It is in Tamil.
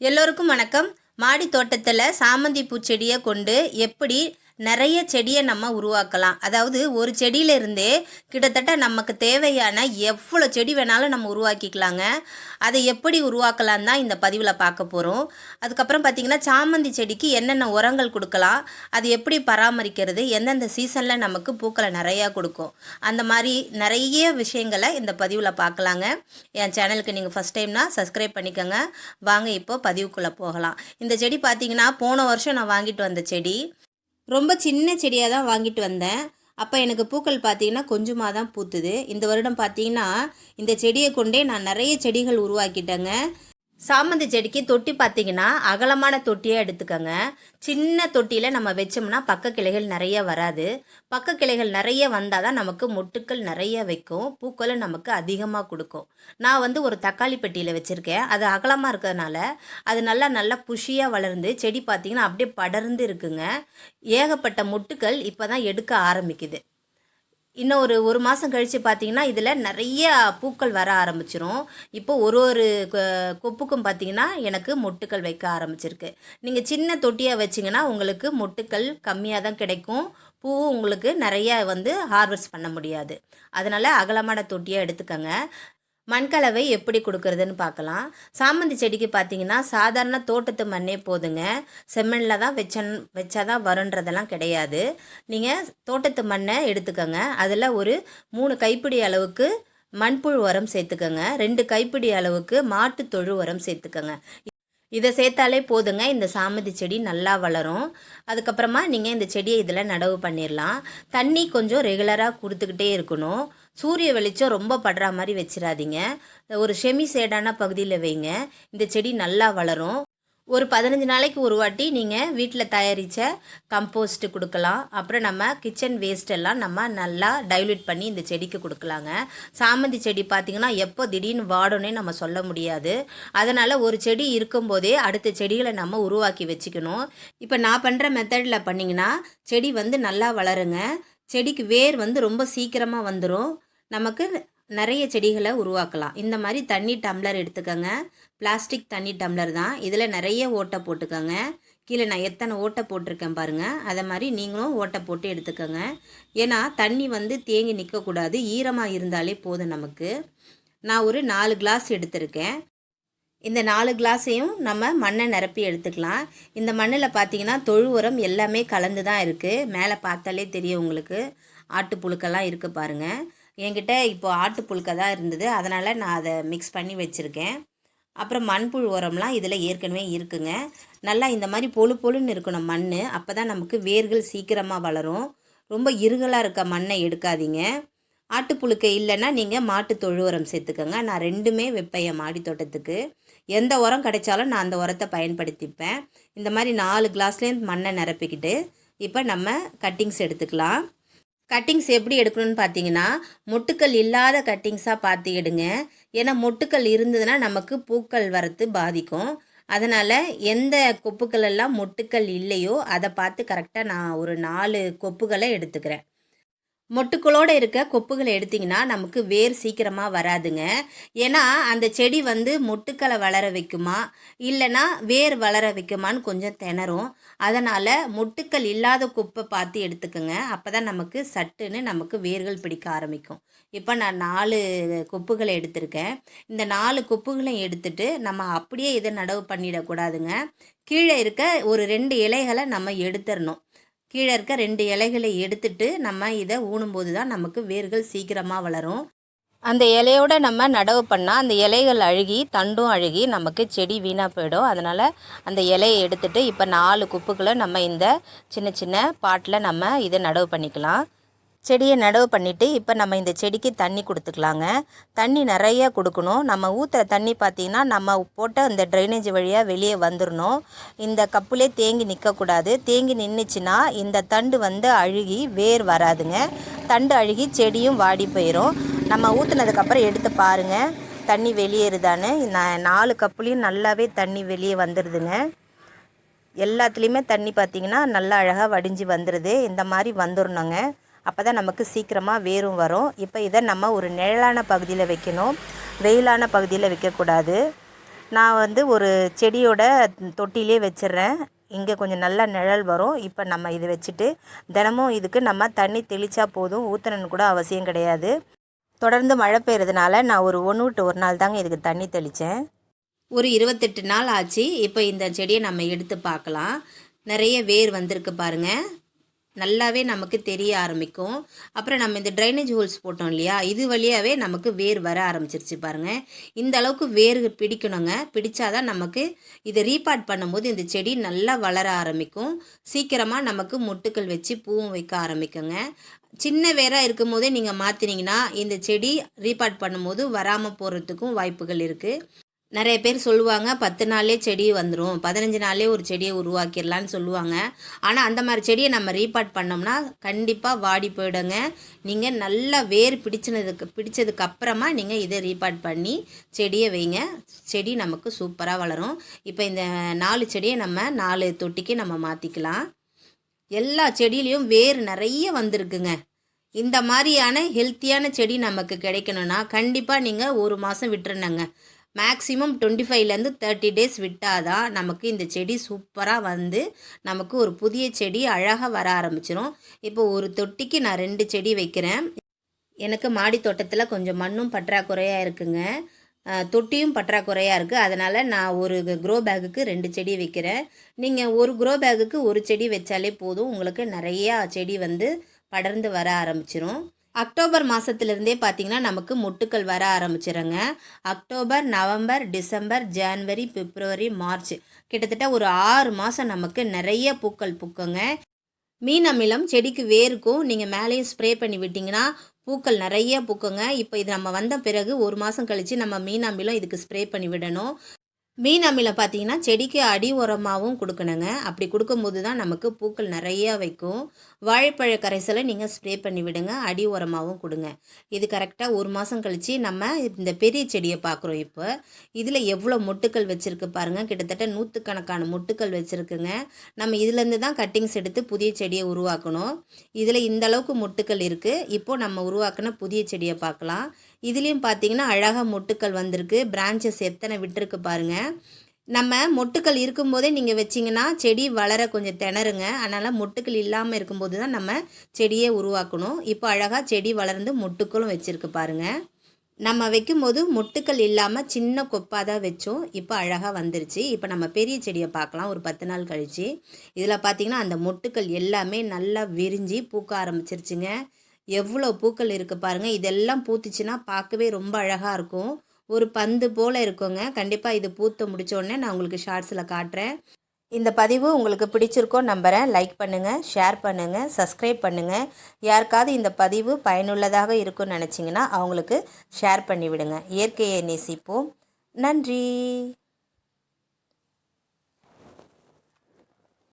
எல்லோருக்கும் வணக்கம். மாடி தோட்டத்தில் சாமந்தி பூச்செடியை கொண்டு எப்படி நிறைய செடியை நம்ம உருவாக்கலாம். அதாவது ஒரு செடியிலிருந்தே கிட்டத்தட்ட நமக்கு தேவையான எவ்வளோ செடி வேணாலும் நம்ம உருவாக்கிக்கலாங்க. அதை எப்படி உருவாக்கலாம் தான் இந்த பதிவில் பார்க்க போகிறோம் அதுக்கப்புறம் பார்த்திங்கன்னா சாமந்தி செடிக்கு என்னென்ன உரங்கள் கொடுக்கலாம் அது எப்படி பராமரிக்கிறது எந்தெந்த சீசனில் நமக்கு பூக்களை நிறையா கொடுக்கும். அந்த மாதிரி நிறைய விஷயங்களை இந்த பதிவில் பார்க்கலாங்க. என் சேனலுக்கு நீங்கள் ஃபஸ்ட் டைம்னா சப்ஸ்கிரைப் பண்ணிக்கோங்க. வாங்க இப்போ பதிவுக்குள்ளே போகலாம். இந்த செடி பார்த்திங்கன்னா போன வருஷம் நான் வாங்கிட்டு வந்த செடி. ரொம்ப சின்ன செடியாக தான் வாங்கிட்டு வந்தேன். அப்போ எனக்கு பூக்கள் பார்த்தீங்கன்னா கொஞ்சமாக தான் பூத்துது. இந்த வருடம் பார்த்தீங்கன்னா இந்த செடியை கொண்டே நான் நிறைய செடிகள் உருவாக்கிட்டேங்க. சாமந்தி செடிக்கு தொட்டி பார்த்தீங்கன்னா அகலமான தொட்டியாக எடுத்துக்கோங்க. சின்ன தொட்டியில் நம்ம வச்சோம்னா பக்க கிளைகள் நிறைய வராது. பக்க கிளைகள் நிறைய வந்தால் தான் நமக்கு மொட்டுக்கள் நிறைய வைக்கும். பூக்களும் நமக்கு அதிகமாக கொடுக்கும். நான் வந்து ஒரு தக்காளி பெட்டியில் வச்சுருக்கேன். அது அகலமாக இருக்கிறதுனால அது நல்லா நல்லா புஷியாக வளர்ந்து செடி பார்த்திங்கன்னா அப்படியே படர்ந்து இருக்குங்க. ஏகப்பட்ட மொட்டுக்கள் இப்போ தான் எடுக்க ஆரம்பிக்குது. இன்னும் ஒரு ஒரு மாதம் கழித்து பார்த்தீங்கன்னா இதில் நிறைய பூக்கள் வர ஆரம்பிச்சிரும். இப்போ ஒரு ஒரு கொ- கொப்புக்கும் பார்த்தீங்கன்னா எனக்கு மொட்டுக்கள் வைக்க ஆரம்பிச்சிருக்கு. நீங்கள் சின்ன தொட்டியாக வச்சிங்கன்னா உங்களுக்கு மொட்டுக்கள் கம்மியாக தான் கிடைக்கும். பூவும் உங்களுக்கு நிறைய வந்து ஹார்வெஸ்ட் பண்ண முடியாது. அதனால் அகலமான தொட்டியாக எடுத்துக்கோங்க. மண்கலவை எப்படி கொடுக்கறதுன்னு பார்க்கலாம். சாமந்தி செடிக்கு பார்த்தீங்கன்னா சாதாரண தோட்டத்து மண்ணே போதுங்க. செம்மண்ணில் தான் வச்சன் தான் வருன்றதெல்லாம் கிடையாது. நீங்கள் தோட்டத்து மண்ணை எடுத்துக்கோங்க. அதில் ஒரு மூணு கைப்பிடி அளவுக்கு மண்புழு உரம் சேர்த்துக்கோங்க. ரெண்டு கைப்பிடி அளவுக்கு மாட்டு தொழு உரம் சேர்த்துக்கோங்க. இதை சேர்த்தாலே போதுங்க. இந்த சாமந்தி செடி நல்லா வளரும். அதுக்கப்புறமா நீங்கள் இந்த செடியை இதில் நடவு பண்ணிடலாம் தண்ணி கொஞ்சம் ரெகுலராக கொடுத்துக்கிட்டே இருக்கணும். சூரிய வெளிச்சம் ரொம்ப படுற மாதிரி வச்சிடாதீங்க ஒரு செமி சேடான பகுதியில் வைங்க. இந்த செடி நல்லா வளரும். ஒரு பதினஞ்சு நாளைக்கு ஒரு வாட்டி நீங்கள் வீட்டில் தயாரித்த கம்போஸ்ட்டு கொடுக்கலாம். அப்புறம் நம்ம கிச்சன் வேஸ்டெல்லாம் நம்ம நல்லா டைல்யூட் பண்ணி இந்த செடிக்கு கொடுக்கலாங்க. சாமந்தி செடி பார்த்திங்கன்னா எப்போ திடீர்னு வாடும்னே நம்ம சொல்ல முடியாது. அதனால் ஒரு செடி இருக்கும்போதே அடுத்த செடிகளை நம்ம உருவாக்கி வச்சுக்கணும். இப்போ நான் பண்ணுற மெத்தடில் பண்ணிங்கன்னா செடி வந்து நல்லா வளருங்க. செடிக்கு வேர் வந்து ரொம்ப சீக்கிரமாக வந்துடும் நமக்கு நிறைய செடிகளை உருவாக்கலாம். இந்த மாதிரி தண்ணி டம்ளர் எடுத்துக்கோங்க. பிளாஸ்டிக் தண்ணி டம்ளர் தான். இதில் நிறைய ஓட்டை போட்டுக்கோங்க. கீழே நான் எத்தனை ஓட்டை போட்டிருக்கேன் பாருங்கள் அதை மாதிரி நீங்களும் ஓட்டை போட்டு எடுத்துக்கோங்க. ஏன்னா தண்ணி வந்து தேங்கி நிற்கக்கூடாது ஈரமாக இருந்தாலே போதும் நமக்கு. நான் ஒரு நாலு கிளாஸ் எடுத்திருக்கேன். இந்த நாலு கிளாஸையும் நம்ம மண்ணை நிரப்பி எடுத்துக்கலாம். இந்த மண்ணில் பார்த்தீங்கன்னா தொழு உரம் எல்லாமே கலந்து தான் இருக்குது மேலே பார்த்தாலே தெரியும் உங்களுக்கு. ஆட்டு புழுக்கெல்லாம் இருக்குது பாருங்கள் என்கிட்ட இப்போது ஆட்டு புழுக்க தான் இருந்தது. அதனால் நான் அதை மிக்ஸ் பண்ணி வச்சுருக்கேன். அப்புறம் மண்புழு உரம்லாம் இதில் ஏற்கனவே இருக்குங்க. நல்லா இந்த மாதிரி பொழு பொழுன்னு இருக்கணும் மண் அப்போ தான் நமக்கு வேர்கள் சீக்கிரமாக வளரும். ரொம்ப இருகலாக இருக்க மண்ணை எடுக்காதீங்க. ஆட்டுப்புழுக்கை இல்லைன்னா நீங்கள் மாட்டு தொழு உரம் சேர்த்துக்கோங்க. நான் ரெண்டுமே வைப்பேன் என் மாடி தோட்டத்துக்கு. எந்த உரம் கிடைச்சாலும் நான் அந்த உரத்தை பயன்படுத்திப்பேன். இந்த மாதிரி நாலு கிளாஸ்லேருந்து மண்ணை நிரப்பிக்கிட்டு இப்போ நம்ம கட்டிங்ஸ் எடுத்துக்கலாம். கட்டிங்ஸ் எப்படி எடுக்கணும்னு பார்த்தீங்கன்னா மொட்டுக்கள் இல்லாத கட்டிங்ஸாக பார்த்து எடுங்க. ஏன்னா மொட்டுக்கள் இருந்ததுன்னா நமக்கு பூக்கள் வரத்து பாதிக்கும். அதனால் எந்த கொப்புக்கள் எல்லாம் மொட்டுக்கள் இல்லையோ அதை பார்த்து கரெக்டாக நான் ஒரு நாலு கொப்புகளை எடுத்துக்கிறேன். மொட்டுக்களோடு இருக்க கொப்புகளை எடுத்திங்கன்னா நமக்கு வேர் சீக்கிரமாக வராதுங்க. ஏன்னா அந்த செடி வந்து மொட்டுக்களை வளர வைக்குமா? இல்லைன்னா வேர் வளர வைக்குமான்னு கொஞ்சம் திணறும். அதனால் மொட்டுக்கள் இல்லாத கொப்பை பார்த்து எடுத்துக்கோங்க. அப்போ தான் நமக்கு சட்டுன்னு நமக்கு வேர்கள் பிடிக்க ஆரம்பிக்கும். இப்போ நான் நாலு கொப்புகளை எடுத்திருக்கேன். இந்த நாலு கொப்புகளையும் எடுத்துட்டு நம்ம அப்படியே இதை நடவு பண்ணிடக்கூடாதுங்க. கீழே இருக்க ஒரு ரெண்டு இலைகளை நம்ம எடுத்துடணும் கீழே இருக்க ரெண்டு இலைகளை எடுத்துட்டு நம்ம இதை ஊனும்போது தான் நமக்கு வேர்கள் சீக்கிரமாக வளரும். அந்த இலையோட நம்ம நடவு பண்ணால் அந்த இலைகள் அழுகி தண்டும் அழுகி நமக்கு செடி வீணாக போயிடும். அதனால் அந்த இலையை எடுத்துட்டு இப்போ நாலு குப்புகளை நம்ம இந்த சின்ன சின்ன பாட்டில் நம்ம இதை நடவு பண்ணிக்கலாம். செடியை நடவு பண்ணிவிட்டு இப்போ நம்ம இந்த செடிக்கு தண்ணி கொடுத்துக்கலாங்க. தண்ணி நிறைய கொடுக்கணும். நம்ம ஊற்றுற தண்ணி பார்த்திங்கன்னா நம்ம போட்ட அந்த ட்ரைனேஜ் வழியாக வெளியே வந்துடணும் இந்த கப்புலே தேங்கி நிற்கக்கூடாது தேங்கி நின்றுச்சுன்னா இந்த தண்டு வந்து அழுகி வேர் வராதுங்க. தண்டு அழுகி செடியும் வாடி போயிடும் நம்ம ஊற்றுனதுக்கப்புறம் எடுத்து பாருங்கள் தண்ணி வெளியேறுதான்னு. நான் நாலு கப்புலேயும் நல்லாவே தண்ணி வெளியே வந்துடுதுங்க எல்லாத்துலேயுமே தண்ணி பார்த்திங்கன்னா நல்லா அழகாக வடிஞ்சு வந்துடுது இந்த மாதிரி வந்துடணுங்க அப்போ தான் நமக்கு சீக்கிரமாக வேரும் வரும். இப்போ இதை நம்ம ஒரு நிழலான பகுதியில் வைக்கணும். வெயிலான பகுதியில் வைக்கக்கூடாது. நான் வந்து ஒரு செடியோட தொட்டிலே வச்சிடுறேன் இங்கே கொஞ்சம் நல்லா நிழல் வரும். இப்போ நம்ம இது வச்சுட்டு தினமும் இதுக்கு நம்ம தண்ணி தெளித்தா போதும். ஊற்றணுன்னு கூட அவசியம் கிடையாது. தொடர்ந்து மழை பெய்கிறதுனால நான் ஒரு ஒன்று விட்டு ஒரு நாள் தாங்க இதுக்கு தண்ணி தெளித்தேன் ஒரு இருபத்தெட்டு நாள் ஆச்சு. இப்போ இந்த செடியை நம்ம எடுத்து பார்க்கலாம். நிறைய வேர் வந்திருக்கு பாருங்கள் நல்லாவே நமக்கு தெரிய ஆரம்பிக்கும். அப்புறம் நம்ம இந்த ட்ரைனேஜ் ஹோல்ஸ் போட்டோம் இல்லையா? இது வழியாகவே நமக்கு வேர் வர ஆரம்பிச்சிருச்சு பாருங்கள் இந்த அளவுக்கு வேர் பிடிக்கணுங்க. பிடிச்சாதான் நமக்கு இதை ரீபார்ட் பண்ணும்போது இந்த செடி நல்லா வளர ஆரம்பிக்கும். சீக்கிரமாக நமக்கு முட்டுக்கள் வச்சு பூவும் வைக்க ஆரம்பிக்குங்க. சின்ன வேராக இருக்கும் போதே நீங்கள் மாற்றினீங்கன்னா இந்த செடி ரீபார்ட் பண்ணும்போது வராமல் போகிறதுக்கும் வாய்ப்புகள் இருக்குது நிறைய பேர் சொல்லுவாங்க பத்து நாள்லேயே செடி வந்துடும் பதினஞ்சு நாள்லேயே ஒரு செடியை உருவாக்கிடலான்னு சொல்லுவாங்க. ஆனால் அந்த மாதிரி செடியை நம்ம ரீபார்ட் பண்ணோம்னா கண்டிப்பாக வாடி போயிடுங்க. நீங்கள் நல்லா வேர் பிடிச்சினதுக்கு பிடிச்சதுக்கு அப்புறமா நீங்கள் இதை ரீபார்ட் பண்ணி செடியை வைங்க. செடி நமக்கு சூப்பராக வளரும். இப்போ இந்த நாலு செடியை நம்ம நாலு தொட்டிக்கு நம்ம மாற்றிக்கலாம் எல்லா செடியிலையும் வேர் நிறைய வந்திருக்குங்க. இந்த மாதிரியான ஹெல்த்தியான செடி நமக்கு கிடைக்கணும்னா கண்டிப்பாக நீங்கள் ஒரு மாதம் விட்டுருணுங்க மேக்ஸிமம் டுவெண்ட்டி ஃபைவ்லேருந்து தேர்ட்டி டேஸ் விட்டால் தான் நமக்கு இந்த செடி சூப்பராக வந்து நமக்கு ஒரு புதிய செடி அழகாக வர ஆரம்பிச்சிடும் இப்போ ஒரு தொட்டிக்கு நான் ரெண்டு செடி வைக்கிறேன். எனக்கு மாடி தோட்டத்தில் கொஞ்சம் மண்ணும் பற்றாக்குறையாக இருக்குங்க. தொட்டியும் பற்றாக்குறையாக இருக்குது அதனால் நான் ஒரு க்ரோ பேக்குக்கு ரெண்டு செடி வைக்கிறேன். நீங்கள் ஒரு க்ரோ பேக்குக்கு ஒரு செடி வச்சாலே போதும். உங்களுக்கு நிறையா செடி வந்து படர்ந்து வர ஆரம்பிச்சிரும். அக்டோபர் மாதத்துலேருந்தே பார்த்தீங்கன்னா நமக்கு மொட்டுக்கள் வர ஆரம்பிச்சிடுங்க October November December January February March. கிட்டத்தட்ட ஒரு ஆறு மாதம் நமக்கு நிறைய பூக்கள் பூக்குங்க. மீன் அமிலம் செடிக்கு வேருக்கும். நீங்கள் மேலேயும் ஸ்ப்ரே பண்ணி விட்டிங்கன்னா பூக்கள் நிறைய பூக்குங்க. இப்போ இது நம்ம வந்த பிறகு ஒரு மாதம் கழித்து நம்ம மீன் அமிலம் இதுக்கு ஸ்ப்ரே பண்ணி விடணும். மீன் அமிலம் பார்த்தீங்கன்னா செடிக்கு அடி உரமாகவும் கொடுக்கணுங்க. அப்படி கொடுக்கும்போது தான் நமக்கு பூக்கள் நிறையா வைக்கும். வாழைப்பழ கரைசலை நீங்கள் ஸ்ப்ரே பண்ணி விடுங்க. அடி உரமாகவும் கொடுங்க. இது கரெக்டாக ஒரு மாதம் கழித்து நம்ம இந்த பெரிய செடியை பார்க்குறோம் இப்போ. இதில் எவ்வளோ மொட்டுக்கள் வச்சுருக்கு பாருங்கள் கிட்டத்தட்ட நூற்றுக்கணக்கான மொட்டுக்கள் வச்சுருக்குங்க. நம்ம இதுலேருந்து தான் கட்டிங்ஸ் எடுத்து புதிய செடியை உருவாக்கணும். இதில் இந்த அளவுக்கு மொட்டுக்கள் இருக்குது இப்போது நம்ம உருவாக்கின புதிய செடியை பார்க்கலாம். இதுலேயும் பார்த்தீங்கன்னா அழகாக மொட்டுக்கள் வந்திருக்கு. பிரான்ச்சஸ் எத்தனை விட்டுருக்கு பாருங்கள் நம்ம மொட்டுக்கள் இருக்கும்போதே நீங்கள் வச்சிங்கன்னா செடி வளர கொஞ்சம் திணறுங்க. அதனால் மொட்டுக்கள் இல்லாமல் இருக்கும்போது தான் நம்ம செடியை உருவாக்கணும். இப்போ அழகாக செடி வளர்ந்து மொட்டுக்களும் வச்சுருக்கு பாருங்கள் நம்ம வைக்கும்போது மொட்டுக்கள் இல்லாமல் சின்ன கொப்பாக தான் வச்சோம். இப்போ அழகாக வந்துருச்சு. இப்போ நம்ம பெரிய செடியை பார்க்கலாம். ஒரு பத்து நாள் கழித்து இதில் பார்த்தீங்கன்னா அந்த மொட்டுக்கள் எல்லாமே நல்லா விரிஞ்சு பூக்க ஆரம்பிச்சிருச்சுங்க. எவ்வளோ பூக்கள் இருக்குது பாருங்கள் இதெல்லாம் பூத்துச்சுன்னா பார்க்கவே ரொம்ப அழகாக இருக்கும். ஒரு பந்து போல் இருக்குங்க. கண்டிப்பாக இது பூத்து முடித்தோடனே நான் உங்களுக்கு ஷார்ட்ஸில் காட்டுறேன். இந்த பதிவு உங்களுக்கு பிடிச்சிருக்கோ நம்புகிறேன் லைக் பண்ணுங்கள் ஷேர் பண்ணுங்கள் சப்ஸ்கிரைப் பண்ணுங்கள் யாருக்காவது இந்த பதிவு பயனுள்ளதாக இருக்கும்னு நினச்சிங்கன்னா அவங்களுக்கு ஷேர் பண்ணிவிடுங்க. இயற்கையை நேசிப்போம். நன்றி.